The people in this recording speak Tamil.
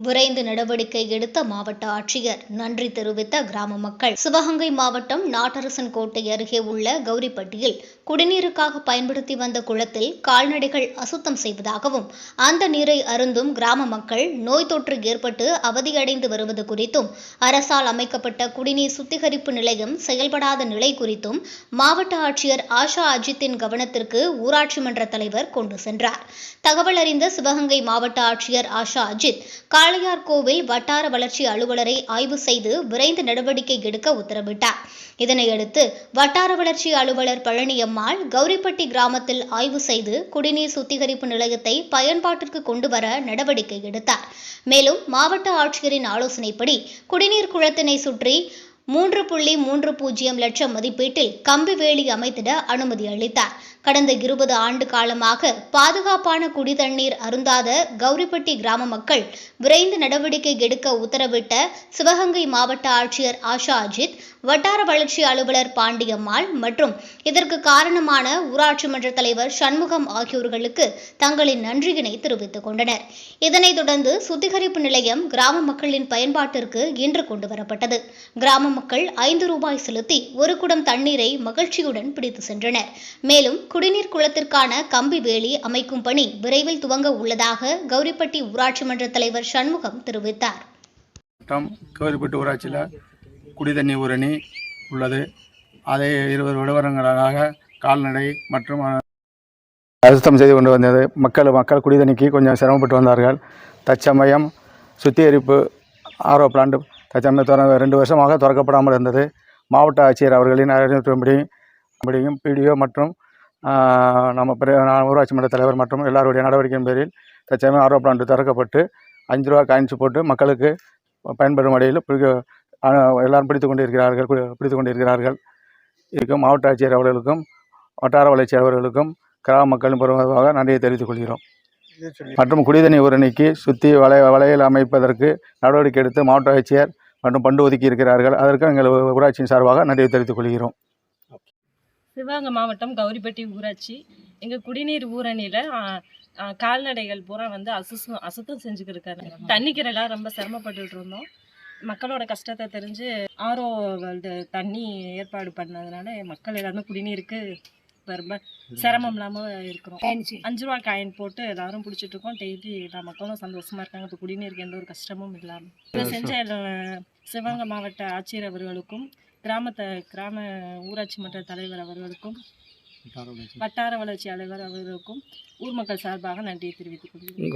விரைந்து நடவடிக்கை எடுத்த மாவட்ட ஆட்சியர். நன்றி தெரிவித்த கிராம மக்கள். சிவகங்கை மாவட்டம் நாட்டரசன் கோட்டை அருகே உள்ள கௌரிப்பட்டியில் குடிநீருக்காக பயன்படுத்தி வந்த குளத்தில் கால்நடைகள் அசுத்தம் செய்வதாகவும் அந்த நீரை அருந்தும் கிராம மக்கள் நோய் தொற்று ஏற்பட்டு அவதியடைந்து வருவது குறித்தும் அரசால் அமைக்கப்பட்ட குடிநீர் சுத்திகரிப்பு நிலையம் செயல்படாத நிலை குறித்தும் மாவட்ட ஆட்சியர் ஆஷா அஜித்தின் கவனத்திற்கு ஊராட்சி மன்ற தலைவர் கொண்டு சென்றார். தகவல் அறிந்த சிவகங்கை மாவட்ட ஆட்சியர் ஆஷா அஜித் காளையார் கோவில் வட்டார வளர்ச்சி அலுவலரை ஆய்வு செய்து விரைந்து நடவடிக்கை எடுக்க உத்தரவிட்டார். இதனையடுத்து வட்டார வளர்ச்சி அலுவலர் பழனியம்மாள் கௌரிப்பட்டி கிராமத்தில் ஆய்வு செய்து குடிநீர் சுத்திகரிப்பு நிலையத்தை பயன்பாட்டிற்கு கொண்டு வர நடவடிக்கை எடுத்தார். மேலும் மாவட்ட ஆட்சியரின் ஆலோசனைப்படி குடிநீர் குளத்தினை சுற்றி மூன்று புள்ளி மூன்று பூஜ்ஜியம் லட்சம் மதிப்பீட்டில் கம்பி வேலி அமைத்திட அனுமதி அளித்தார். கடந்த இருபது ஆண்டு காலமாக பாதுகாப்பான குடிதண்ணீர் அருந்தாத கௌரிப்பட்டி கிராம மக்கள் விரைந்து நடவடிக்கை எடுக்க உத்தரவிட்ட சிவகங்கை மாவட்ட ஆட்சியர் ஆஷா அஜித் வட்டார வளர்ச்சி அலுவலர் பாண்டியம்மாள் மற்றும் இதற்கு காரணமான ஊராட்சி மன்ற தலைவர் சண்முகம் ஆகியோர்களுக்கு தங்களின் நன்றியினை தெரிவித்துக் கொண்டனர். இதனைத் தொடர்ந்து சுத்திகரிப்பு நிலையம் கிராம மக்களின் பயன்பாட்டிற்கு இன்று கொண்டு வரப்பட்டது. கிராம மக்கள் ஐந்து ரூபாய் செலுத்தி ஒரு குடம் தண்ணீரை மகிழ்ச்சியுடன் பிடித்து சென்றனர். மேலும் குடிநீர் குளத்திற்கான கம்பி வேலி அமைக்கும் பணி விரைவில் துவங்க உள்ளதாக கௌரிப்பட்டி ஊராட்சி மன்ற தலைவர் சண்முகம் தெரிவித்தார். கௌரிப்பட்டி ஊராட்சியில் குடிதண்ணி உரணி உள்ளது. அதை இருபது விடுவரங்களாக கால்நடை மற்றும் அசுத்தம் செய்து கொண்டு வந்தது. மக்கள் மக்கள் குடிதண்ணிக்கு கொஞ்சம் சிரமப்பட்டு வந்தார்கள். தற்சமயம் சுத்திகரிப்பு ஆரோ பிளான்ட் தற்சமயம் திற ரெண்டு வருஷமாக திறக்கப்படாமல் இருந்தது. மாவட்ட ஆட்சியர் அவர்களின் அறிவுறுத்தபடி படியும் பிடிஓ மற்றும் நம்ம பிர- நான் ஊராட்சி மன்ற தலைவர் மற்றும் எல்லாருடைய நடவடிக்கையின் பேரில் தற்சமயம் ஆர்ஓ பிளான்ட் திறக்கப்பட்டு அஞ்சு ரூபா காயின்ஸ் போட்டு மக்களுக்கு பயன்பெறும் வகையில் எல்லாரும் பிடித்து கொண்டிருக்கிறார்கள் கு- பிடித்து கொண்டிருக்கிறார்கள். இருக்கும் மாவட்ட ஆட்சியர் அவர்களுக்கும் வட்டார வளர்ச்சி அவர்களுக்கும் கிராம மக்களின் பருவமாக நன்றியை தெரிவித்துக் கொள்கிறோம். மற்றும் குடிதண்ணி ஊரணிக்கு சுற்றி வலை வலையில் அமைப்பதற்கு நடவடிக்கை எடுத்து மாவட்ட ஆட்சியர் மற்றும் பண்டு ஒதுக்கி இருக்கிறார்கள். அதற்கு எங்கள் ஊராட்சியின் சார்பாக நன்றி தெரிவித்துக் கொள்கிறோம். சிவகங்கை மாவட்டம் கௌரிப்பட்டி ஊராட்சி. எங்கள் குடிநீர் ஊரணியில் கால்நடைகள் பூரா வந்து அசுசம் அசுத்தம் செஞ்சுக்கிட்டு இருக்காரு தண்ணிக்கிறலாம் ரொம்ப சிரமப்பட்டுட்டு இருந்தோம். மக்களோட கஷ்டத்தை தெரிஞ்சு ஆரோ தண்ணி ஏற்பாடு பண்ணதுனால மக்கள் எல்லாருமே குடிநீருக்கு ரொம்ப சிரமம் இல்லாமல் இருக்கிறோம். அஞ்சு ரூபா காயின் போட்டு எல்லாரும் பிடிச்சிட்டு இருக்கோம். டெய்லி எல்லா மக்களும் சந்தோஷமா இருக்காங்க. இப்போ குடிநீருக்கு எந்த ஒரு கஷ்டமும் இல்லாமல் இதை செஞ்ச சிவகங்கை மாவட்ட ஆட்சியர் அவர்களுக்கும் கிராமத்தை கிராம ஊராட்சி மன்ற தலைவர் அவர்களுக்கும் வட்டார வளர்ச்சி. அலுவலர் அவர்களுக்கும் ஊர் மக்கள் சார்பாக நன்றியை தெரிவித்துக் கொள்கிறேன்.